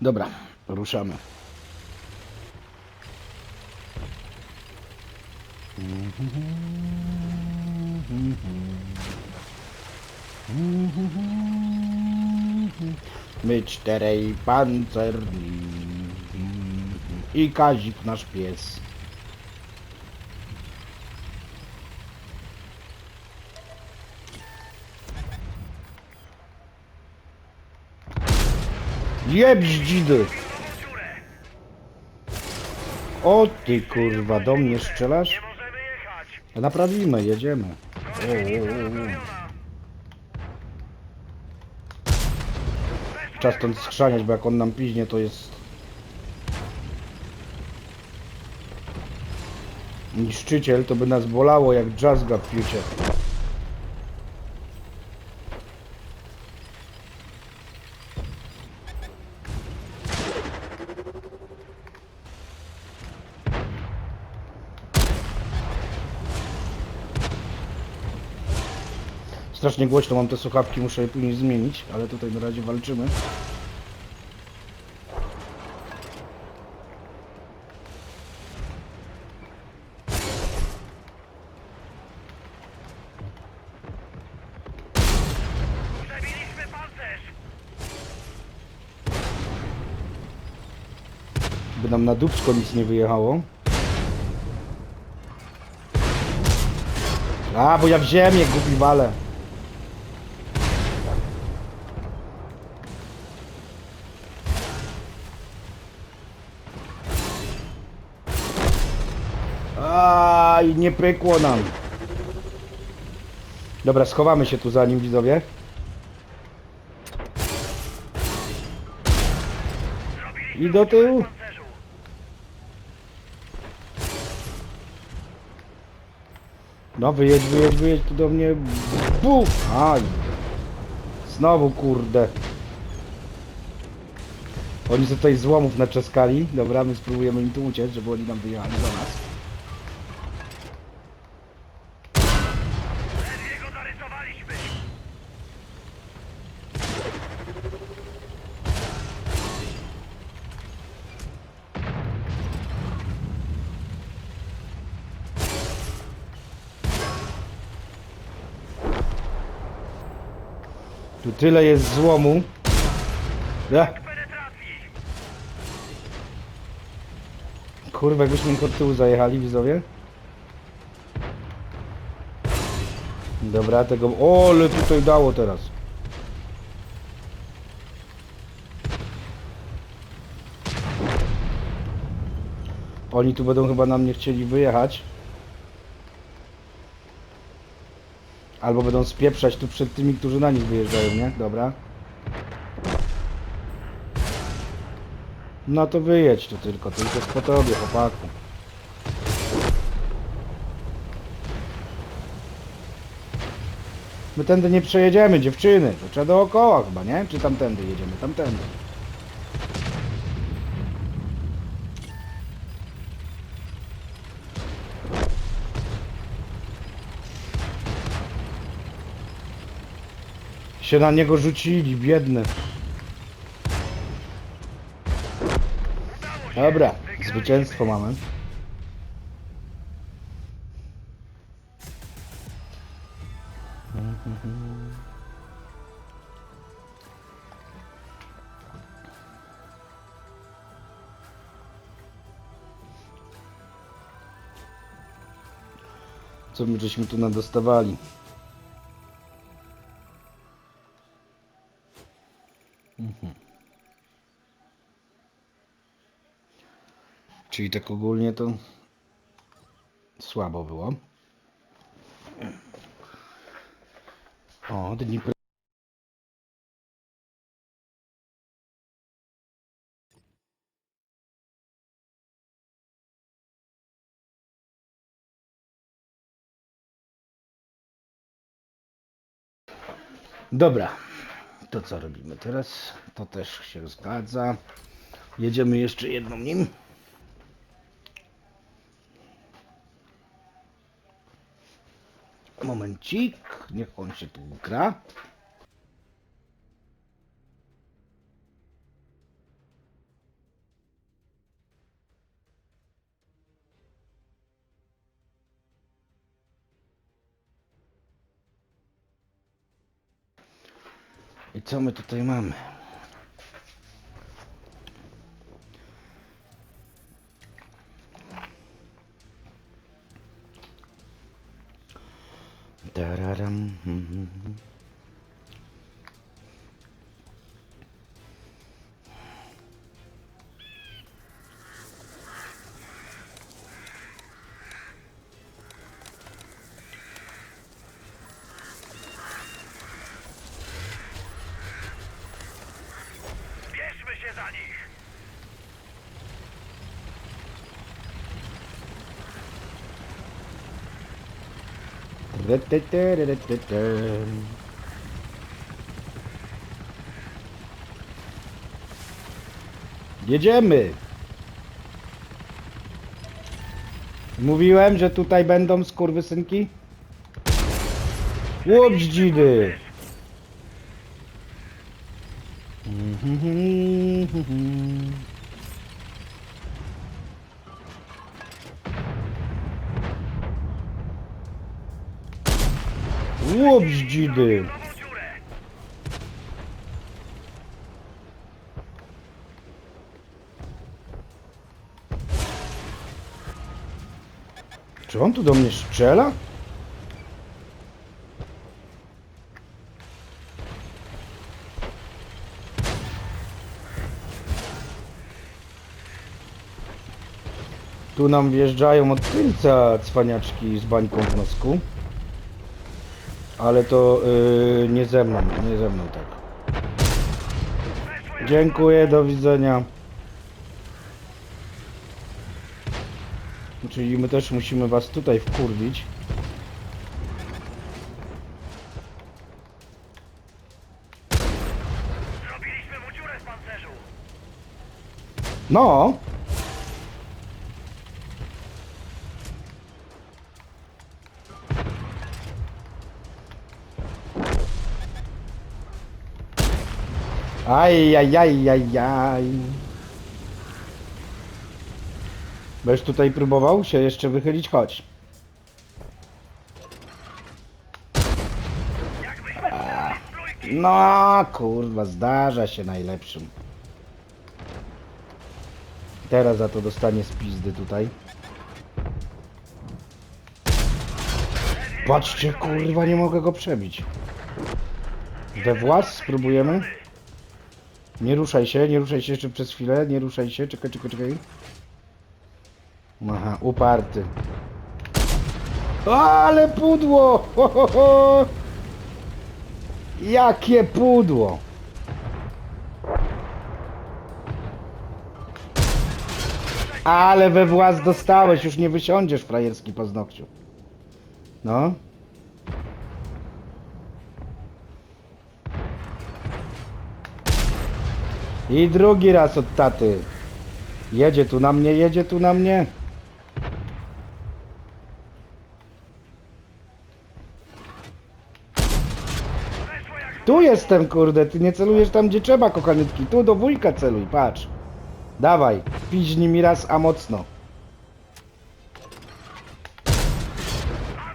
Dobra, ruszamy. My czterej pancerni i Kazik nasz pies. Jeb zdzidy! O ty kurwa, do mnie strzelasz? Naprawimy, jedziemy. O, o, o. Czas stąd skrzaniać, bo jak on nam piźnie, to jest... Niszczyciel, to by nas bolało jak jazzga w. Strasznie głośno mam te słuchawki, muszę je później zmienić, ale tutaj na razie walczymy. By nam na dupsko nic nie wyjechało. A, bo ja w ziemię głupi wale. Aj, nie pykło nam. Dobra, schowamy się tu za nim, widzowie. I do tyłu. No wyjedź, wyjedź, wyjedź tu do mnie. Buf! Aj! Znowu kurde. Oni sobie tutaj złomów naczaskali. Dobra, my spróbujemy im tu uciec, żeby oni nam wyjechali do nas. Tu tyle jest złomu. Ja. Kurwa, jakbyśmy od tyłu zajechali, widzowie. Dobra, tego... O, ale tutaj dało teraz. Oni tu będą chyba nam nie chcieli wyjechać. Albo będą spieprzać tu przed tymi, którzy na nich wyjeżdżają, nie? Dobra. No to wyjedź tu tylko, tylko po tobie, chłopaku. My tędy nie przejedziemy, dziewczyny. To trzeba dookoła chyba, nie? Czy tamtędy jedziemy? Tamtędy. Się na niego rzucili, się. Dobra, zwycięstwo mamy. Co my żeśmy tu nadostawali? Czyli tak ogólnie to słabo było. O, Dnipro. Dobra, to co robimy teraz? To też się zgadza. Jedziemy jeszcze jedną nim. Momencik, niech on się tu ugra. I co my tutaj mamy? Jedziemy! Mówiłem, że tutaj będą skurwysynki? Łobździdy! Łobździdy! Nową dziurę! Czy on tu do mnie strzela? Tu nam wjeżdżają od tylca cwaniaczki z bańką w nosku. Ale to yy, nie ze mną, nie ze mną tak. Dziękuję, do widzenia. Czyli my też musimy was tutaj wkurwić. Zrobiliśmy mu dziurę w pancerzu! No! Aj, aj, aj, aj, aj. Będziesz tutaj próbował się jeszcze wychylić? Chodź. No, kurwa, zdarza się najlepszym. Teraz za to dostanie z pizdy tutaj. Patrzcie, kurwa, nie mogę go przebić. We włas spróbujemy? Nie ruszaj się, nie ruszaj się jeszcze przez chwilę, nie ruszaj się, czekaj, czekaj, czekaj. Aha, uparty. Ale pudło! Ho, ho, ho. Jakie pudło! Ale we włas dostałeś, już nie wysiądziesz frajerski paznokciu. No. I drugi raz od taty. Jedzie tu na mnie, jedzie tu na mnie. Tu jestem, kurde, ty nie celujesz tam, gdzie trzeba, kochaniutki. Tu do wujka celuj, patrz. Dawaj, piź nimi raz, a mocno.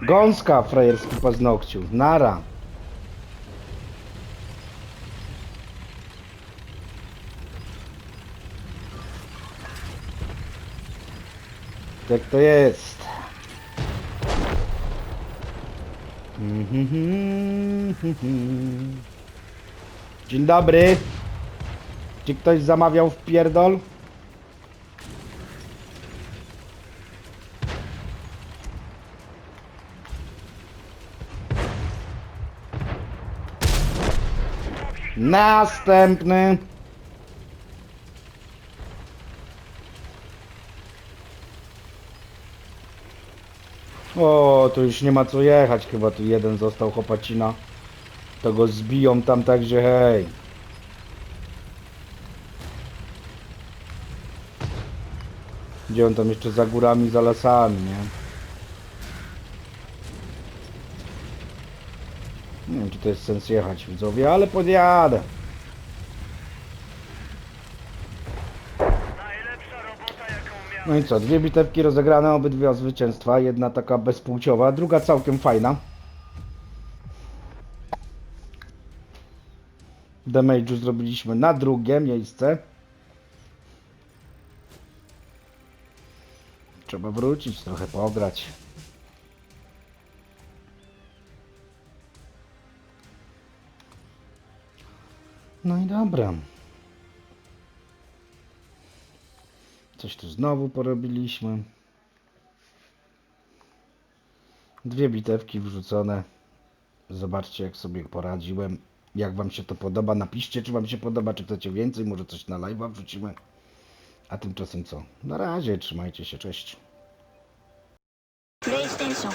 Gąska, frajerski paznokciu. Nara. Tak to jest. Dzień dobry. Czy ktoś zamawiał w pierdol? Następny. O, to już nie ma co jechać, chyba tu jeden został chłopacina. To go zbiją tam także hej. Gdzie on tam jeszcze za górami, za lasami, nie? Nie wiem, czy to jest sens jechać, widzowie, ale podjadę. No i co, dwie bitewki rozegrane, obydwie o zwycięstwa. Jedna taka bezpłciowa, druga całkiem fajna. damage'u zrobiliśmy na drugie miejsce. Trzeba wrócić, trochę pograć. No i dobra. Coś tu znowu porobiliśmy. Dwie bitewki wrzucone. Zobaczcie, jak sobie poradziłem. Jak Wam się to podoba, napiszcie, czy Wam się podoba, czy chcecie więcej, może coś na live'a wrzucimy. A tymczasem co? Na razie, trzymajcie się, cześć. PlayStation